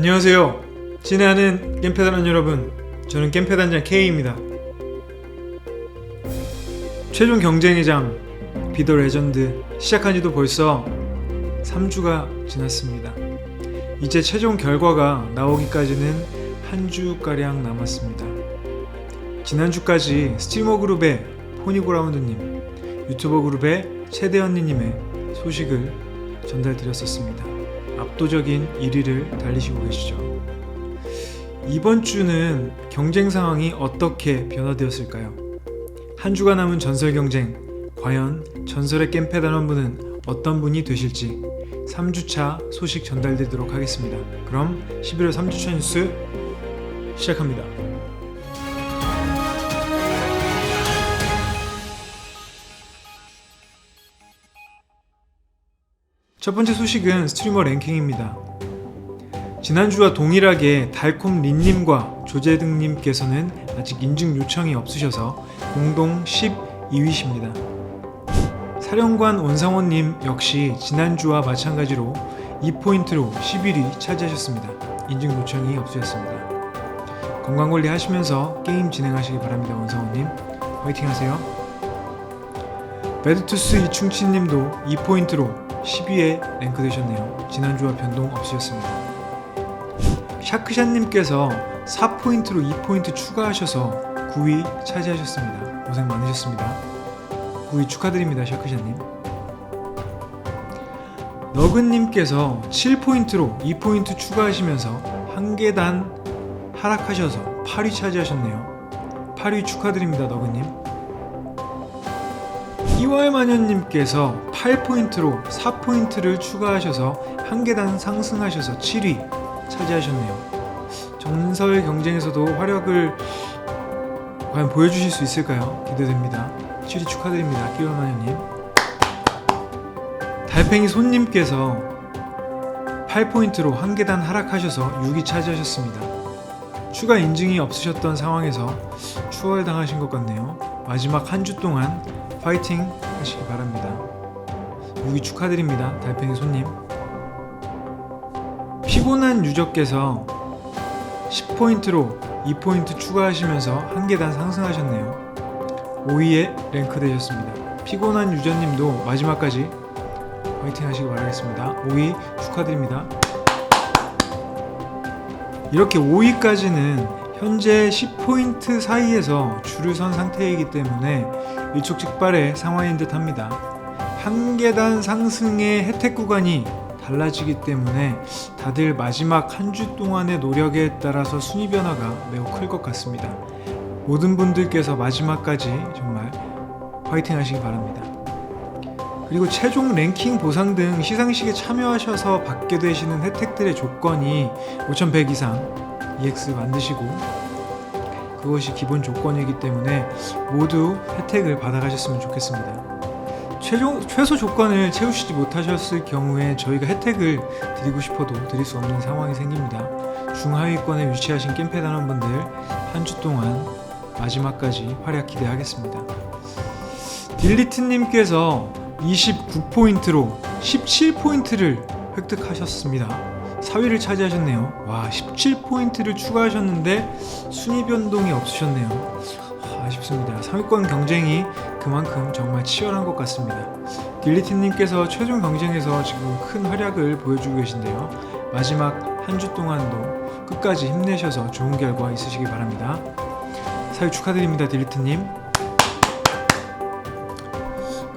안녕하세요. 친애하는 겜패단원 여러분. 저는 겜패단장 K입니다. 최종 경쟁의 장 비더 레전드 시작한 지도 벌써 3주가 지났습니다. 이제 최종 결과가 나오기까지는 한 주가량 남았습니다. 지난주까지 스트리머 그룹의 포니고 라운드님, 유튜버 그룹의 최대현님의 소식을 전달드렸었습니다. 압도적인 1위를 달리시고 계시죠. 이번 주는 경쟁 상황이 어떻게 변화되었을까요? 한 주가 남은 전설 경쟁, 과연 전설의 겜패 단원분은 어떤 분이 되실지 3주차 소식 전달드리도록 하겠습니다. 그럼 11월 3주차 뉴스 시작합니다. 첫 번째 소식은 스트리머 랭킹입니다. 지난주와 동일하게 달콤 린님과 조재등님께서는 아직 인증 요청이 없으셔서 공동 12위십니다. 사령관 원상원님 역시 지난주와 마찬가지로 2포인트로 11위 차지하셨습니다. 인증 요청이 없으셨습니다. 건강관리 하시면서 게임 진행하시기 바랍니다. 원상원님 화이팅 하세요. 배드투스 이충치님도 2포인트로 10위에 랭크되셨네요. 지난주와 변동 없으셨습니다. 샤크샷님께서 4포인트로 2포인트 추가하셔서 9위 차지하셨습니다. 고생 많으셨습니다. 9위 축하드립니다, 샤크샷님. 너근님께서 7포인트로 2포인트 추가하시면서 한 계단 하락하셔서 8위 차지하셨네요. 8위 축하드립니다, 너근님. 이월마녀님께서 8포인트로 4포인트를 추가하셔서 한 계단 상승하셔서 7위 차지하셨네요. 전설 경쟁에서도 활약을 과연 보여주실 수 있을까요? 기대됩니다. 7위 축하드립니다. 끼월마녀님. 달팽이 손님께서 8포인트로 한 계단 하락하셔서 6위 차지하셨습니다. 추가 인증이 없으셨던 상황에서 추월당하신 것 같네요. 마지막 한 주 동안 파이팅 하시기 바랍니다. 6위 축하드립니다. 달팽이 손님. 피곤한 유저께서 10포인트로 2포인트 추가하시면서 한 계단 상승하셨네요. 5위에 랭크 되셨습니다. 피곤한 유저님도 마지막까지 화이팅 하시기 바라겠습니다. 5위 축하드립니다. 이렇게 5위까지는 현재 10포인트 사이에서 줄을 선 상태이기 때문에 일촉즉발의 상황인 듯 합니다. 한 계단 상승의 혜택 구간이 달라지기 때문에 다들 마지막 한 주 동안의 노력에 따라서 순위 변화가 매우 클 것 같습니다. 모든 분들께서 마지막까지 정말 화이팅 하시기 바랍니다. 그리고 최종 랭킹 보상 등 시상식에 참여하셔서 받게 되시는 혜택들의 조건이 5100 이상 EX 만드시고 그것이 기본 조건이기 때문에 모두 혜택을 받아가셨으면 좋겠습니다. 최종, 최소 조건을 채우시지 못하셨을 경우에 저희가 혜택을 드리고 싶어도 드릴 수 없는 상황이 생깁니다. 중하위권에 위치하신 겜패 단원분들 한 주 동안 마지막까지 활약 기대하겠습니다. 딜리트님께서 29포인트로 17포인트를 획득하셨습니다. 4위를 차지하셨네요. 와, 17포인트를 추가하셨는데 순위 변동이 없으셨네요. 아, 아쉽습니다. 3위권 경쟁이 그만큼 정말 치열한 것 같습니다. 딜리티님께서 최종 경쟁에서 지금 큰 활약을 보여주고 계신데요. 마지막 한 주 동안도 끝까지 힘내셔서 좋은 결과 있으시기 바랍니다. 사유 축하드립니다, 딜리트님.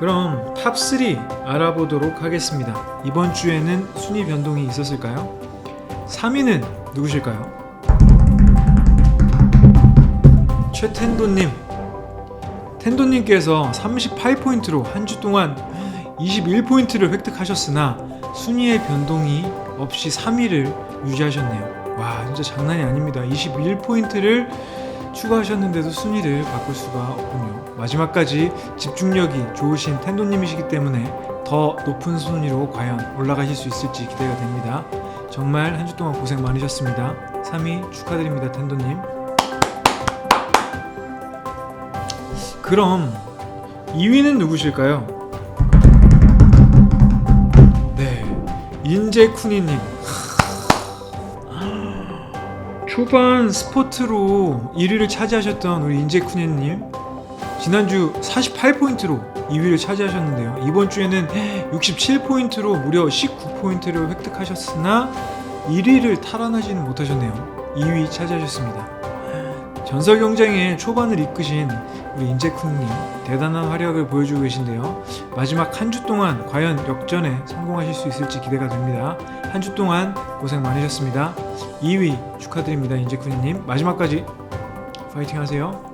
그럼 탑3 알아보도록 하겠습니다. 이번 주에는 순위 변동이 있었을까요? 3위는 누구실까요? 최텐도님. 텐도님께서 38포인트로 한 주 동안 21포인트를 획득하셨으나 순위의 변동이 없이 3위를 유지하셨네요. 와, 진짜 장난이 아닙니다. 21포인트를 추가하셨는데도 순위를 바꿀 수가 없군요. 마지막까지 집중력이 좋으신 텐도님이시기 때문에 더 높은 순위로 과연 올라가실 수 있을지 기대가 됩니다. 정말 한 주 동안 고생 많으셨습니다. 3위 축하드립니다, 텐도님. 그럼 2위는 누구실까요? 네, 인제쿠니님. 초반 스포트로 1위를 차지하셨던 우리 인제쿠네님 지난주 48포인트로 2위를 차지하셨는데요. 이번 주에는 67포인트로 무려 19포인트를 획득하셨으나 1위를 탈환하지는 못하셨네요. 2위 차지하셨습니다. 전설 경쟁의 초반을 이끄신 우리 인제쿠님 대단한 활약을 보여주고 계신데요. 마지막 한 주 동안 과연 역전에 성공하실 수 있을지 기대가 됩니다. 한 주 동안 고생 많으셨습니다. 2위 축하드립니다, 인제쿠님. 마지막까지 파이팅 하세요.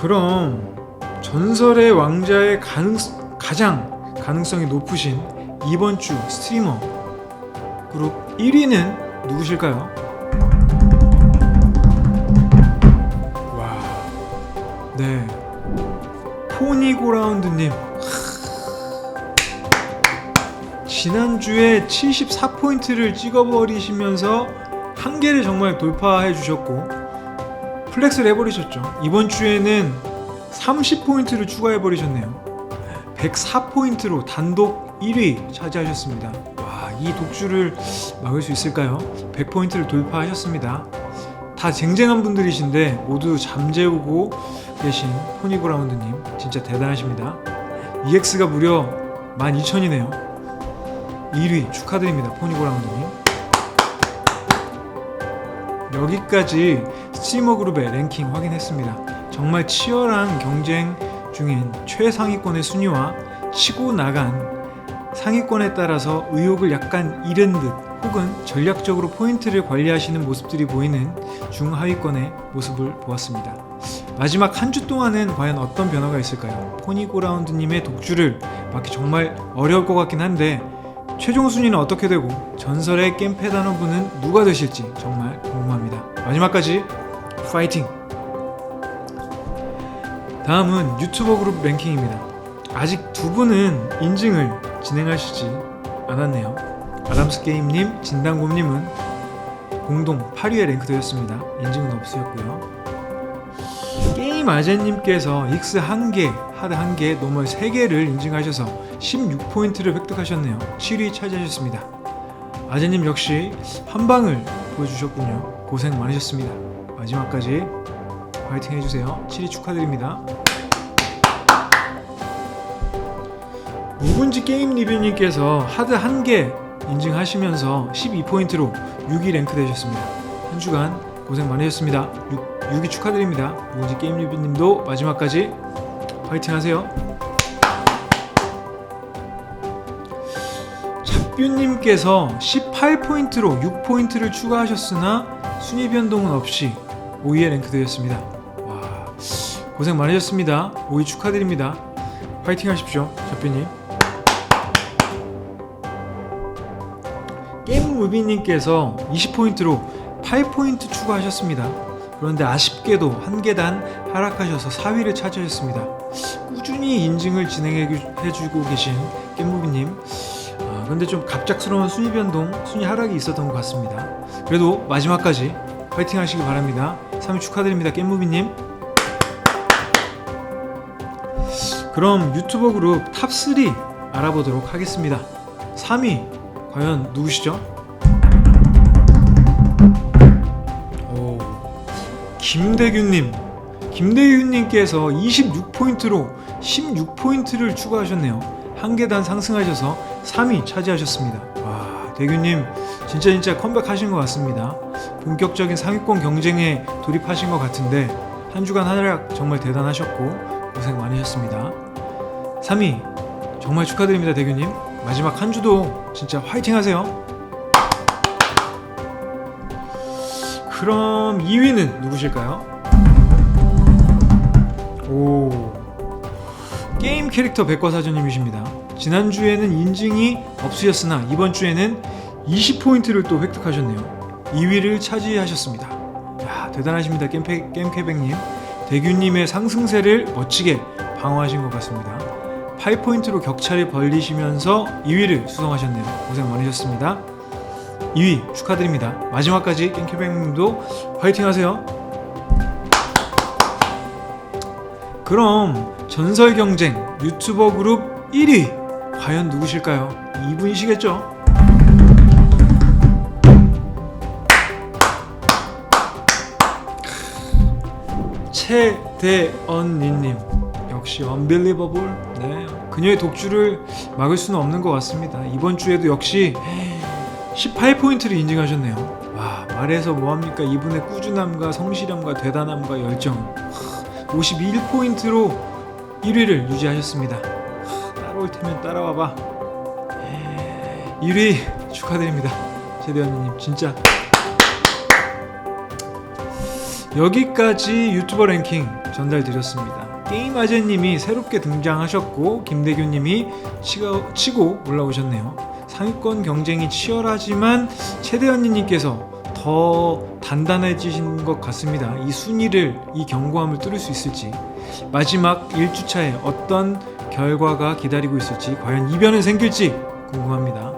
그럼 전설의 왕자의 가능 가장 가능성이 높으신 이번 주 스트리머 그룹 1위는 누구실까요? 와, 네, 포니고라운드님. 지난주에 74포인트를 찍어버리시면서 한계를 정말 돌파해 주셨고 플렉스를 해버리셨죠. 이번 주에는 30포인트를 추가해버리셨네요. 104포인트로 단독 1위 차지하셨습니다. 와, 이 독주를 막을 수 있을까요? 100포인트를 돌파하셨습니다. 다 쟁쟁한 분들이신데 모두 잠재우고 계신 포니브라운드님 진짜 대단하십니다. EX가 무려 12,000이네요. 1위 축하드립니다, 포니 브라운드님. 여기까지 스트리머 그룹의 랭킹 확인했습니다. 정말 치열한 경쟁 중인 최상위권의 순위와 치고 나간 상위권에 따라서 의욕을 약간 잃은 듯 혹은 전략적으로 포인트를 관리하시는 모습들이 보이는 중하위권의 모습을 보았습니다. 마지막 한 주 동안은 과연 어떤 변화가 있을까요? 포니고라운드님의 독주를 막기 정말 어려울 것 같긴 한데 최종 순위는 어떻게 되고 전설의 겜패 단원분은 누가 되실지 정말 궁금합니다. 마지막까지 파이팅! 다음은 유튜버 그룹 랭킹입니다. 아직 두 분은 인증을 진행하시지 않았네요. 아담스 게임님, 진단곰님은 공동 8위에 랭크되었습니다. 인증은 없으셨고요. 게임 아재님께서 익스 1개, 하드 1개, 노멀 3개를 인증하셔서 16포인트를 획득하셨네요. 7위 차지하셨습니다. 아재님 역시 한 방을 보여주셨군요. 고생 많으셨습니다. 마지막까지 파이팅 해주세요. 7위 축하드립니다. 묵은지 게임 리뷰님께서 하드 1개 인증하시면서 12포인트로 6위 랭크 되셨습니다. 한 주간 고생 많으셨습니다. 6, 6위 축하드립니다. 묵은지 게임 리뷰님도 마지막까지 파이팅 하세요. 잡뷰님께서 18포인트로 6포인트를 추가하셨으나 순위 변동은 없이 5위에 랭크되었습니다. 와, 고생 많으셨습니다. 5위 축하드립니다. 파이팅 하십시오, 잡뷰님. 게임무비님께서 20포인트로 8포인트 추가하셨습니다. 그런데 아쉽게도 한 계단 하락하셔서 4위를 차지하셨습니다. 꾸준히 인증을 진행해주고 계신 게임무비님. 아, 근데 좀 갑작스러운 순위 변동, 순위 하락이 있었던 것 같습니다. 그래도 마지막까지 파이팅 하시기 바랍니다. 3위 축하드립니다, 겜무비님. 그럼 유튜버 그룹 탑3 알아보도록 하겠습니다. 3위 과연 누구시죠? 오, 김대균님. 김대균님께서 26포인트로 16포인트를 추가하셨네요. 한 계단 상승하셔서 3위 차지하셨습니다. 와, 대균님 진짜 진짜 컴백하신 것 같습니다. 본격적인 상위권 경쟁에 돌입하신 것 같은데 한 주간 하락 정말 대단하셨고 고생 많으셨습니다. 3위 정말 축하드립니다, 대균님. 마지막 한 주도 진짜 화이팅 하세요. 그럼 2위는 누구실까요? 오. 게임 캐릭터 백과사전님이십니다. 지난주에는 인증이 없으셨으나 이번 주에는 20포인트를 또 획득하셨네요. 2위를 차지하셨습니다. 야, 대단하십니다. 겜페, 겜캐백님. 대균님의 상승세를 멋지게 방어하신 것 같습니다. 8포인트로 격차를 벌리시면서 2위를 수성하셨네요. 고생 많으셨습니다. 2위 축하드립니다. 마지막까지 깽캐백님도 화이팅 하세요. 그럼 전설 경쟁 유튜버 그룹 1위. 과연 누구실까요? 이분이시겠죠? 최대언니님. 역시 언빌리버블 네 그녀의 독주를 막을 수는 없는 것 같습니다. 이번 주에도 역시 18포인트를 인증하셨네요. 와 말해서 뭐합니까? 이분의 꾸준함과 성실함과 대단함과 열정. 51포인트로 1위를 유지하셨습니다 하, 따라올 테면 따라와봐 1위 축하드립니다 최대현님 진짜 여기까지 유튜버 랭킹 전달드렸습니다. 게임 아재님이 새롭게 등장하셨고 김대규님이 치고, 치고 올라오셨네요. 상위권 경쟁이 치열하지만 최대현님께서 더 단단해지신 것 같습니다. 이 순위를 이 견고함을 뚫을 수 있을지 마지막 1주차에 어떤 결과가 기다리고 있을지 과연 이변은 생길지 궁금합니다.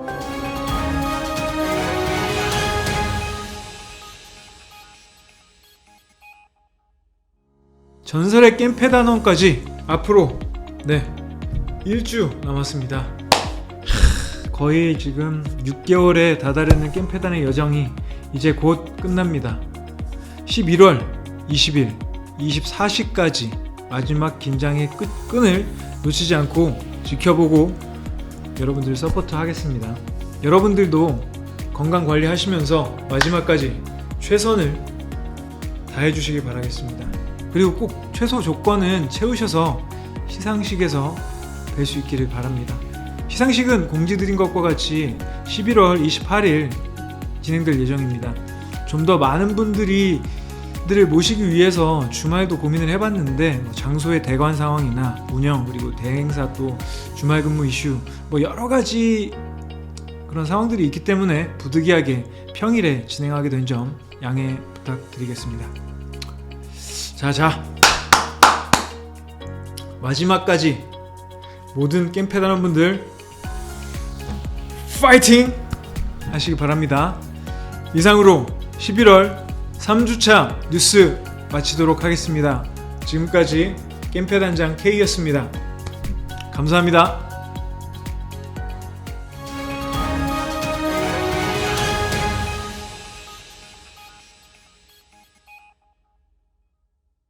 전설의 겜페다논까지 앞으로 네 일주 남았습니다. 하, 거의 지금 6개월에 다다르는 겜페단의 여정이 이제 곧 끝납니다. 11월 20일 24시까지 마지막 긴장의 끝, 끈을 놓치지 않고 지켜보고 여러분들 서포트 하겠습니다. 여러분들도 건강 관리하시면서 마지막까지 최선을 다해 주시기 바라겠습니다. 그리고 꼭 최소 조건은 채우셔서 시상식에서 뵐 수 있기를 바랍니다. 시상식은 공지드린 것과 같이 11월 28일 진행될 예정입니다. 좀 더 많은 분들이 들을 모시기 위해서 주말도 고민을 해봤는데 뭐 장소의 대관 상황이나 운영 그리고 대행사 또 주말 근무 이슈 뭐 여러 가지 그런 상황들이 있기 때문에 부득이하게 평일에 진행하게 된 점 양해 부탁드리겠습니다. 자자 마지막까지 모든 겜패단원 분들 파이팅 하시기 바랍니다. 이상으로 11월 3주차 뉴스 마치도록 하겠습니다. 지금까지 겜패단장 K였습니다. 감사합니다.